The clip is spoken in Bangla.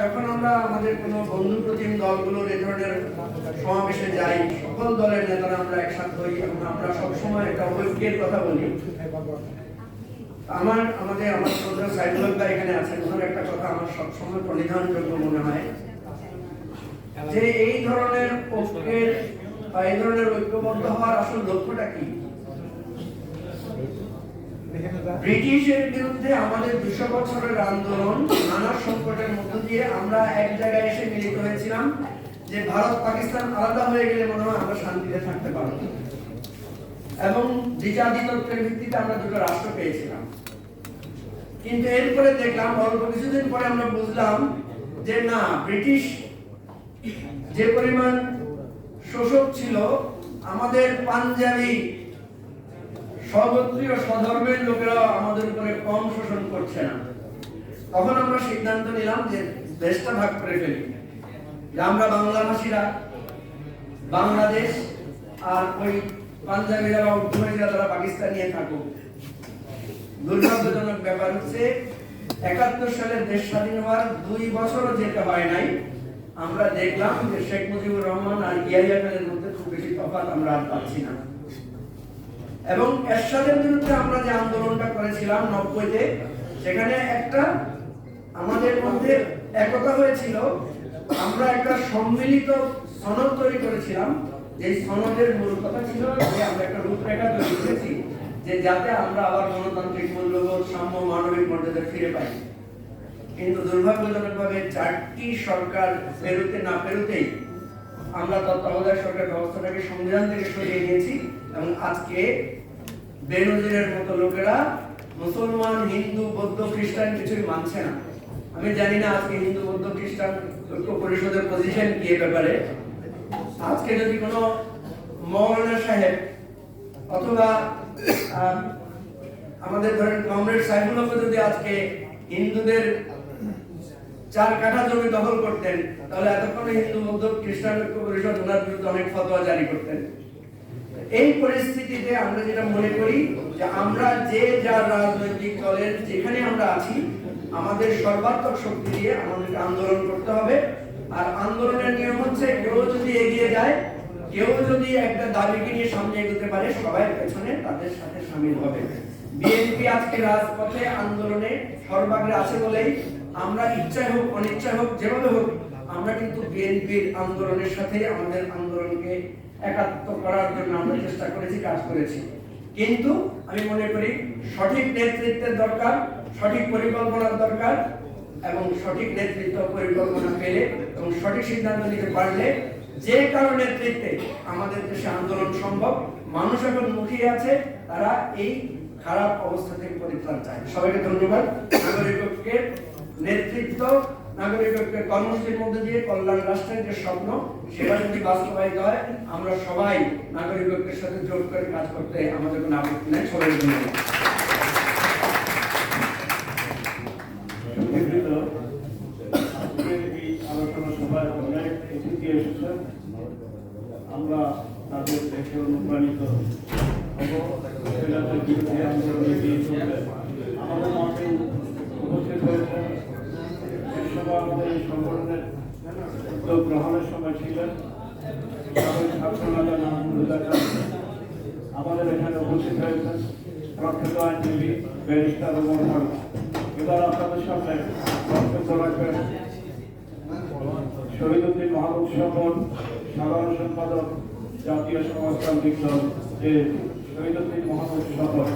যখন আমরা আমাদের বন্ধু প্রতিম দলগুলোর ধরনের সমাবেশে যাই, সকল দলের নেতারা আমরা হই এবং আমরা সবসময় একটা ঐক্যের কথা বলি। আমার, আমাদের, আমার শ্রদ্ধা এখানে ওনার একটা কথা আমার সবসময় প্রণিধানযোগ্য মনে হয়। যে এই ধরনের ঐক্যের, বা এই ধরনের ঐক্যবদ্ধ হওয়ার আসল লক্ষ্যটা কি? ব্রিটিশের বিরুদ্ধে আমাদের দুশো বছরের আন্দোলন, নানা সংকটের মধ্য দিয়ে আমরা এক জায়গায় এসে মিলিত হয়েছিলাম যে ভারত, পাকিস্তান আলাদা হয়ে গেলে মনে হয় আমরা শান্তিতে থাকতে পারব। এবং দ্বিজাতি তত্ত্বের ভিত্তিতে আমরা দুটো রাষ্ট্র পেয়েছিলাম। কিন্তু এরপরে দেখলাম, অল্প কিছুদিন পরে আমরা বুঝলাম যে না, ব্রিটিশ যে পরিমাণ শোষক ছিল, আমাদের পাঞ্জাবি স্বগোত্রীয় স্বধর্মের লোকেরা আমাদের উপরে কম শোষণ করছে না। তখন আমরা সিদ্ধান্ত নিলাম যে দেশটা ভাগ করে ফেলি। আমরা বাংলাভাষীরা, বাংলাদেশ আর ওই পাঞ্জাবিরা বা তারা থাকুক। দুর্ভাগ্যজনক ব্যাপার হচ্ছে, একাত্তর সালে দেশ স্বাধীন হওয়ার দুই বছরও যেতে হয় নাই। আমরা দেখলাম যে শেখ মুজিবুর রহমান আর ইয়াহিয়া খানের মধ্যে খুব বেশি তফাৎ আমরা আর পাচ্ছি না। এবং এরশাদের বিরুদ্ধে আমরা যে আন্দোলনটা করেছিলাম নব্বইতে, সেখানে একটা আমাদের মধ্যে একতা হয়েছিল। আমরা একটা সম্মিলিত সনদ তৈরি করেছিলাম। যে সনদের মূল কথা ছিল যে আমরা একটা রূপরেখা তৈরি করেছি, যে যাতে আমরা আবার গণতান্ত্রিক মূল্যবোধ, সাম্য, মানবিক মর্যাদা ফিরে পাই। কিন্তু দুর্ভাগ্যজনকভাবে চারটি সরকার পেরোতে না পেরোতেই আমরা তত্ত্বাবধায়ক সরকার ব্যবস্থাটাকে সংবিধান থেকে সরিয়ে নিয়েছি এবং আজকে বেনজিরের মতো লোকেরা মুসলমান, হিন্দু, বৌদ্ধ, খ্রিস্টান কিছুই মানছে না। আমি জানি না আজকে হিন্দু, বৌদ্ধ, খ্রিস্টান ঐক্য পরিষদের পজিশন কি ব্যাপারে। আজকে যদি কোনো মৌলানা সাহেব অথবা আমাদের ধরেন সাইফুল হক যদি আজকে হিন্দুদের চার কাঠা জমি দখল করতেন, তাহলে এতক্ষণে হিন্দু বৌদ্ধ খ্রিস্টান ঐক্য পরিষদ ওনার বিরুদ্ধে অনেক ফতোয়া জারি করতেন। এই পরিস্থিতিতে আমরা যেটা মনে করি, যে আমরা যে যার রাজনৈতিক দলের যেখানে আমরা আছি, আমাদের সর্বাত্মক শক্তি দিয়ে আমাদেরকে আন্দোলন করতে হবে। আর আন্দোলনের নিয়ম হচ্ছে, কেউ যদি এগিয়ে যায়, কেউ যদি একটা দাবিকে নিয়ে সামনে এগোতে পারে, সবাই পেছনে তাদের সাথে সামিল হবে। বিএনপি আজকে রাজপথে আন্দোলনে সর্বাগ্রে আছে বলেই আমরা ইচ্ছায় হোক অনিচ্ছায় হোক, যেভাবে হোক, আমরা কিন্তু বিএনপির আন্দোলনের সাথে আমাদের আন্দোলনকে একাত্ম করার জন্য আমরা চেষ্টা করেছি, কাজ করেছি। কিন্তু আমি মনে করি সঠিক নেতৃত্বের দরকার, সঠিক পরিকল্পনার দরকার এবং সঠিক নেতৃত্ব পরিকল্পনা পেলে এবং সঠিক সিদ্ধান্ত নিতে পারলে যে কারও নেতৃত্বে আমাদের দেশে আন্দোলন সম্ভব, মানুষ এখন মুখিয়ে আছে, তারা এই খারাপ অবস্থা থেকে পরিত্রাণ চায়। সবাইকে ধন্যবাদ। নাগরিক ঐক্যের নেতৃত্ব নাগরিক কর্মসূচির মধ্যে দিয়ে কল্যাণ রাষ্ট্রের যে স্বপ্ন, সেটা যদি বাস্তবায়িত হয়, আমরা সবাই নাগরিক সাথে জোট করে কাজ করতে আমাদের কোনো আপত্তি নাই। সবাই আমরা তাদের দেখে অনুপ্রাণিত হব সেটাতে বিরোধী আন্দোলনে এগিয়ে চলবে আমাদের মাঠে উপস্থিত হয়েছেন এই সময় আমাদের এই সংগঠনের উদ্যোগ গ্রহণের সময় ছিলেন। আমাদের এখানে উপস্থিত হয়েছেন প্রখ্যাত আইনজীবী ব্যারিস্টার রোমন ফারুক এবার আপনাদের সামনে বক্তব্য রাখবেন শহীদুদ্দিন মাহবুব স্বপন সাধারণ সম্পাদক জাতীয় সমাজতান্ত্রিক দল যে শহীদুদ্দিন মাহবুব স্বপন